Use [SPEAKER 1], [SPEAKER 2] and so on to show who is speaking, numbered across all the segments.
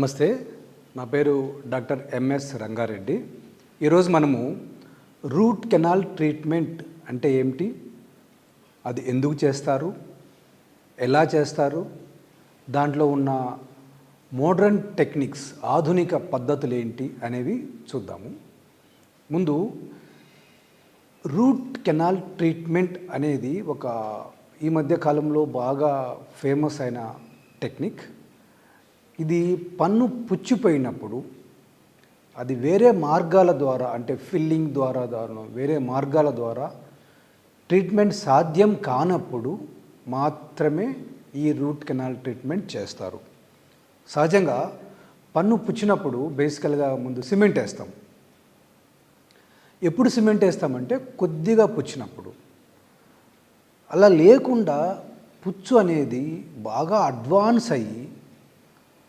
[SPEAKER 1] నమస్తే. నా పేరు డాక్టర్ ఎంఎస్ రంగారెడ్డి. ఈరోజు మనము రూట్ కెనాల్ ట్రీట్మెంట్ అంటే ఏమిటి? అది ఎందుకు చేస్తారు? ఎలా చేస్తారు? దాంట్లో ఉన్న మోడర్న్ టెక్నిక్స్ ఆధునిక పద్ధతులు ఏంటి అనేవి చూద్దాము. ముందు రూట్ కెనాల్ ట్రీట్మెంట్ అనేది ఒక ఈ మధ్య కాలంలో బాగా ఫేమస్ అయిన టెక్నిక్. ఇది పన్ను పుచ్చిపోయినప్పుడు అది వేరే మార్గాల ద్వారా అంటే ఫిల్లింగ్ ద్వారా ద్వారా వేరే మార్గాల ద్వారా ట్రీట్మెంట్ సాధ్యం కానప్పుడు మాత్రమే ఈ రూట్ కెనాల్ ట్రీట్మెంట్ చేస్తారు. సహజంగా పన్ను పుచ్చినప్పుడు బేసికల్గా ముందు సిమెంట్ వేస్తాం. ఎప్పుడు సిమెంట్ వేస్తామంటే కొద్దిగా పుచ్చినప్పుడు. అలా లేకుండా పుచ్చు అనేది బాగా అడ్వాన్స్ అయ్యి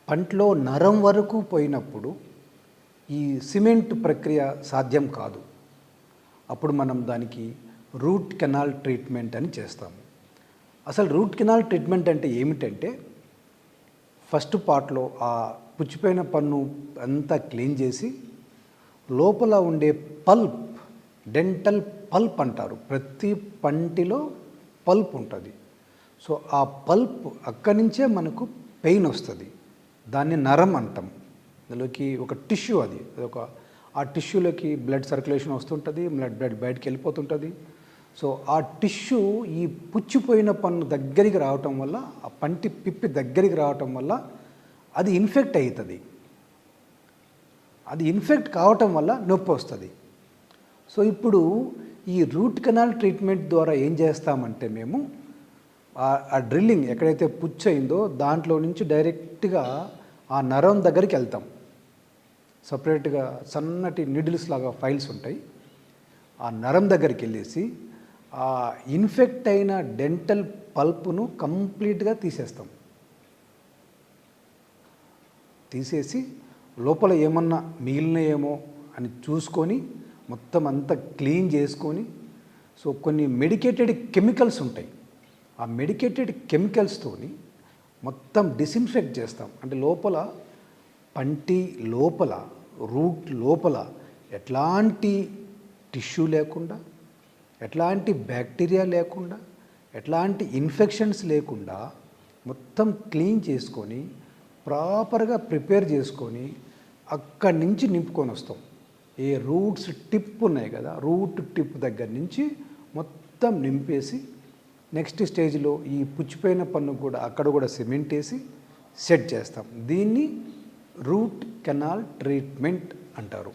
[SPEAKER 1] పంటలో నరం వరకు పోయినప్పుడు ఈ సిమెంట్ ప్రక్రియ సాధ్యం కాదు. అప్పుడు మనం దానికి రూట్ కెనాల్ ట్రీట్మెంట్ అని చేస్తాము అసలు రూట్ కెనాల్ ట్రీట్మెంట్ అంటే ఏమిటంటే ఫస్ట్ పార్ట్లో ఆ పుచ్చిపోయిన పన్ను అంతా క్లీన్ చేసి లోపల ఉండే పల్ప్ డెంటల్ పల్ప్ అంటారు. ప్రతి పంటిలో పల్ప్ ఉంటుంది. సో ఆ పల్ప్ అక్కడి నుంచే మనకు పెయిన్ వస్తుంది. దాన్ని నరం అంటాం. అందులోకి ఒక టిష్యూ అది. ఒక ఆ టిష్యూలోకి బ్లడ్ సర్క్యులేషన్ వస్తుంటుంది బ్లడ్ బ్లడ్ బయటకు వెళ్ళిపోతుంటుంది. సో ఆ టిష్యూ ఈ పుచ్చిపోయిన పన్ను దగ్గరికి రావటం వల్ల ఆ పంటి పిప్పి దగ్గరికి రావటం వల్ల అది ఇన్ఫెక్ట్ అవుతుంది అది ఇన్ఫెక్ట్ కావటం వల్ల నొప్పి వస్తుంది. సో ఇప్పుడు ఈ రూట్ కెనాల్ ట్రీట్మెంట్ ద్వారా ఏం చేస్తామంటే మేము ఆ డ్రిల్లింగ్ ఎక్కడైతే పుచ్చు అయిందో దాంట్లో నుంచి డైరెక్ట్గా ఆ నరం దగ్గరికి వెళ్తాం. సపరేట్గా సన్నటి నిడిల్స్ లాగా ఫైల్స్ ఉంటాయి. ఆ నరం దగ్గరికి వెళ్ళేసి ఆ ఇన్ఫెక్ట్ అయిన డెంటల్ పల్ప్ను కంప్లీట్గా తీసేస్తాం. తీసేసి లోపల ఏమన్నా మిగిలినాయేమో అని చూసుకొని మొత్తం అంతా క్లీన్ చేసుకొని సో కొన్ని మెడికేటెడ్ కెమికల్స్ ఉంటాయి. ఆ మెడికేటెడ్ కెమికల్స్తోని మొత్తం డిసిన్ఫెక్ట్ చేస్తాం. అంటే లోపల పంటి లోపల రూట్ లోపల ఎట్లాంటి టిష్యూ లేకుండా ఎట్లాంటి బ్యాక్టీరియా లేకుండా ఎట్లాంటి ఇన్ఫెక్షన్స్ లేకుండా మొత్తం క్లీన్ చేసుకొని ప్రాపర్గా ప్రిపేర్ చేసుకొని అక్కడి నుంచి నింపుకొని వస్తాం. ఏ రూట్స్ టిప్ ఉన్నాయి కదా రూట్ టిప్ దగ్గర నుంచి మొత్తం నింపేసి నెక్స్ట్ స్టేజ్లో ఈ పుచ్చిపోయిన పన్ను కూడా అక్కడ కూడా సిమెంట్ వేసి సెట్ చేస్తాం. దీన్ని రూట్ కెనాల్ ట్రీట్మెంట్ అంటారు.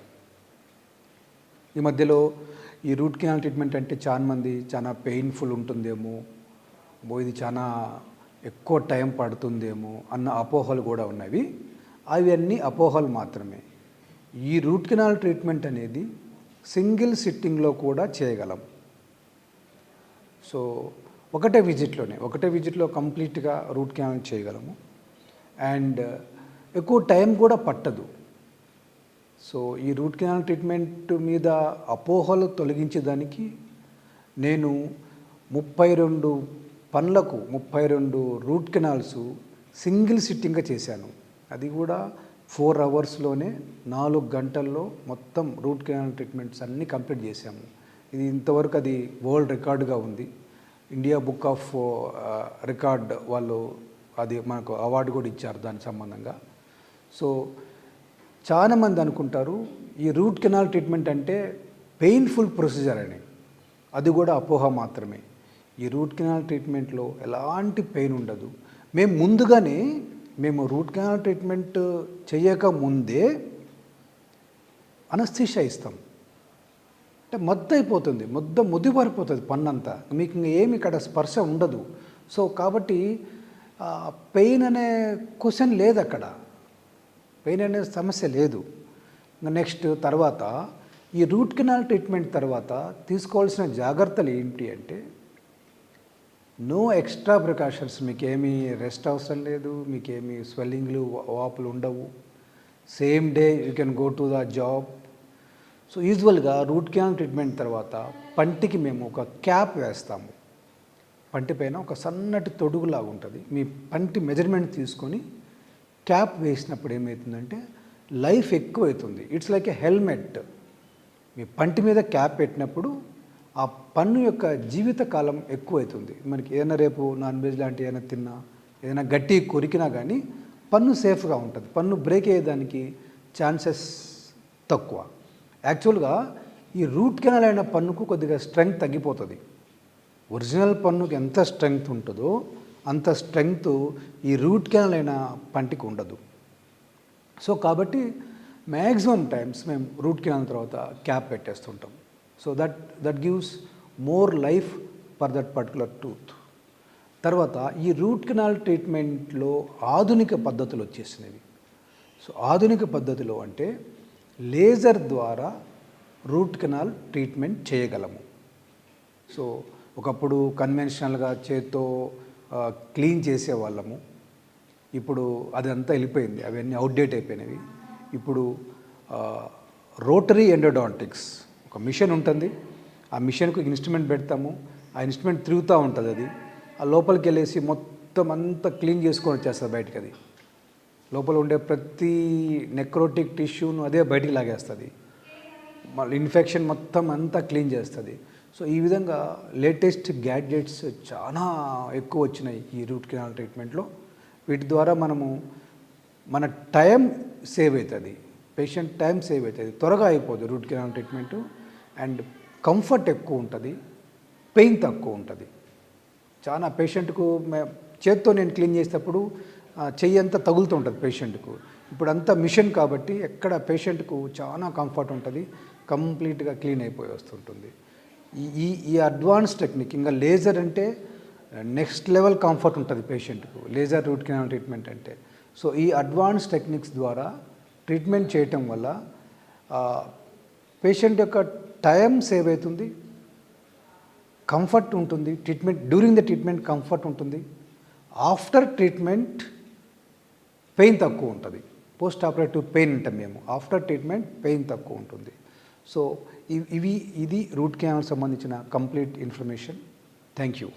[SPEAKER 1] ఈ మధ్యలో ఈ రూట్ కెనాల్ ట్రీట్మెంట్ అంటే చాలా మంది చాలా పెయిన్ఫుల్ ఉంటుందేమో ఇది చాలా ఎక్కువ టైం పడుతుందేమో అన్న అపోహలు కూడా ఉన్నవి. అవన్నీ అపోహలు మాత్రమే. ఈ రూట్ కెనాల్ ట్రీట్మెంట్ అనేది సింగిల్ సిట్టింగ్లో కూడా చేయగలం. సో ఒకటే విజిట్లోనే ఒకటే విజిట్లో కంప్లీట్గా రూట్ క్యాన్ చేయగలము. అండ్ ఎక్కువ టైం కూడా పట్టదు. సో ఈ రూట్ కెనాల్ ట్రీట్మెంట్ మీద అపోహలు తొలగించేదానికి నేను ముప్పై రెండు పనులకు ముప్పై రెండు రూట్ కెనాల్స్ సింగిల్ సిట్టింగ్గా చేశాను. అది కూడా ఫోర్ అవర్స్లోనే నాలుగు గంటల్లో మొత్తం రూట్ కెనాల్ ట్రీట్మెంట్స్ అన్నీ కంప్లీట్ చేశాము. ఇది ఇంతవరకు అది వరల్డ్ రికార్డుగా ఉంది. ఇండియా బుక్ ఆఫ్ రికార్డ్ వాళ్ళు అది మనకు అవార్డు కూడా ఇచ్చారు దాని సంబంధంగా. సో చాలామంది అనుకుంటారు ఈ రూట్ కెనాల్ ట్రీట్మెంట్ అంటే పెయిన్ఫుల్ ప్రొసీజర్ అని. అది కూడా అపోహ మాత్రమే. ఈ రూట్ కెనాల్ ట్రీట్మెంట్లో ఎలాంటి పెయిన్ ఉండదు. మేము ముందుగానే మేము రూట్ కెనాల్ ట్రీట్మెంట్ చేయక ముందే అనస్థిషా ఇస్తాం. అంటే మొద్ద అయిపోతుంది ముద్ద ముద్దుబారిపోతుంది పన్నంతా. మీకు ఇంకా ఏమి ఇక్కడ స్పర్శ ఉండదు. సో కాబట్టి పెయిన్ అనే క్వశ్చన్ లేదు అక్కడ పెయిన్ అనే సమస్య లేదు. నెక్స్ట్ తర్వాత ఈ రూట్ కెనాల్ ట్రీట్మెంట్ తర్వాత తీసుకోవాల్సిన జాగ్రత్తలు ఏంటి అంటే నో ఎక్స్ట్రా ప్రికాషన్స్. మీకేమీ రెస్ట్ అవసరం లేదు మీకేమీ స్వెల్లింగ్లు వాపులు ఉండవు. Same day you can go to the job. So యూజువల్గా రూట్ క్యాన్ ట్రీట్మెంట్ తర్వాత పంటికి మేము ఒక క్యాప్ వేస్తాము. పంటి పైన ఒక సన్నటి తొడుగులాగా ఉంటుంది. మీ పంటి మెజర్మెంట్ తీసుకొని క్యాప్ వేసినప్పుడు ఏమవుతుందంటే లైఫ్ ఎక్కువ అవుతుంది ఇట్స్ లైక్ ఎ హెల్మెట్ మీ పంటి మీద క్యాప్ పెట్టినప్పుడు ఆ పన్ను యొక్క జీవిత కాలం ఎక్కువ అవుతుంది మనకి ఏదైనా రేపు నాన్ వెజ్ లాంటి ఏదైనా తిన్నా ఏదైనా గట్టి కొరికినా కానీ పన్ను సేఫ్గా ఉంటుంది. పన్ను బ్రేక్ అయ్యేదానికి ఛాన్సెస్ తక్కువ. యాక్చువల్గా ఈ రూట్ కెనాల్ అయిన పన్నుకు కొద్దిగా స్ట్రెంగ్త్ తగ్గిపోతుంది. ఒరిజినల్ పన్నుకు ఎంత స్ట్రెంగ్త్ ఉంటుందో అంత స్ట్రెంగ్త్ ఈ రూట్ కెనాల్ అయిన పంటికి ఉండదు. సో కాబట్టి మ్యాక్సిమం టైమ్స్ మేము రూట్ కెనాల్ తర్వాత cap పెట్టేస్తుంటాం. So that that gives more life for that particular tooth తర్వాత ఈ రూట్ కెనాల్ ట్రీట్మెంట్లో ఆధునిక పద్ధతులు వచ్చేసినవి. సో ఆధునిక పద్ధతిలో అంటే లేజర్ ద్వారా రూట్ కెనాల్ ట్రీట్మెంట్ చేయగలము. సో ఒకప్పుడు కన్వెన్షనల్గా చేత్తో క్లీన్ చేసేవాళ్ళము. ఇప్పుడు అదంతా వెళ్ళిపోయింది. అవన్నీ అవుట్డేట్ అయిపోయినవి. ఇప్పుడు రోటరీ ఎండోడాంటిక్స్ ఒక మిషన్ ఉంటుంది. ఆ మిషన్కు ఇన్స్ట్రుమెంట్ పెడతాము. ఆ ఇన్స్ట్రుమెంట్ తిరుగుతూ ఉంటుంది అది. ఆ లోపలికి వెళ్ళేసి మొత్తం అంతా క్లీన్ చేసుకొని వచ్చేస్తుంది బయటకు అది లోపల ఉండే ప్రతి నెక్రోటిక్ టిష్యూను అదే బయటికి లాగేస్తుంది. మళ్ళీ ఇన్ఫెక్షన్ మొత్తం అంతా క్లీన్ చేస్తుంది. సో ఈ విధంగా లేటెస్ట్ గ్యాడ్జెట్స్ చాలా ఎక్కువ వచ్చినాయి ఈ రూట్ కెనాల్ ట్రీట్మెంట్లో వీటి ద్వారా మనము మన టైం సేవ్ అవుతుంది పేషెంట్ టైం సేవ్ అవుతుంది త్వరగా అయిపోతుంది root canal treatment and comfort ఎక్కువ ఉంటుంది. పెయిన్ తక్కువ ఉంటుంది. చాలా పేషెంట్కు మే- చేత్తో నేను క్లీన్ చేసేటప్పుడు చెయ్యి అంతా తగులుతూ ఉంటుంది పేషెంట్కు. ఇప్పుడు అంతా మిషన్ కాబట్టి ఎక్కడ పేషెంట్కు చాలా కంఫర్ట్ ఉంటుంది కంప్లీట్గా క్లీన్ అయిపోయి వస్తుంటుంది. ఈ ఈ ఈ అడ్వాన్స్ టెక్నిక్ ఇంకా లేజర్ అంటే నెక్స్ట్ లెవెల్ కంఫర్ట్ ఉంటుంది పేషెంట్కు లేజర్ రూట్ కెనాల్ ట్రీట్మెంట్ అంటే. సో ఈ అడ్వాన్స్ టెక్నిక్స్ ద్వారా ట్రీట్మెంట్ చేయటం వల్ల పేషెంట్ యొక్క టైం సేవ్ అవుతుంది కంఫర్ట్ ఉంటుంది treatment during the treatment comfort ఉంటుంది. ఆఫ్టర్ ట్రీట్మెంట్ పెయిన్ తక్కువ ఉంటుంది. పోస్ట్ ఆపరేటివ్ పెయిన్ అంటాం మేము. ఆఫ్టర్ ట్రీట్మెంట్ పెయిన్ తక్కువ ఉంటుంది. సో ఇవి ఇవి ఇది రూట్ క్యానల్ సంబంధించిన కంప్లీట్ ఇన్ఫర్మేషన్. Thank you.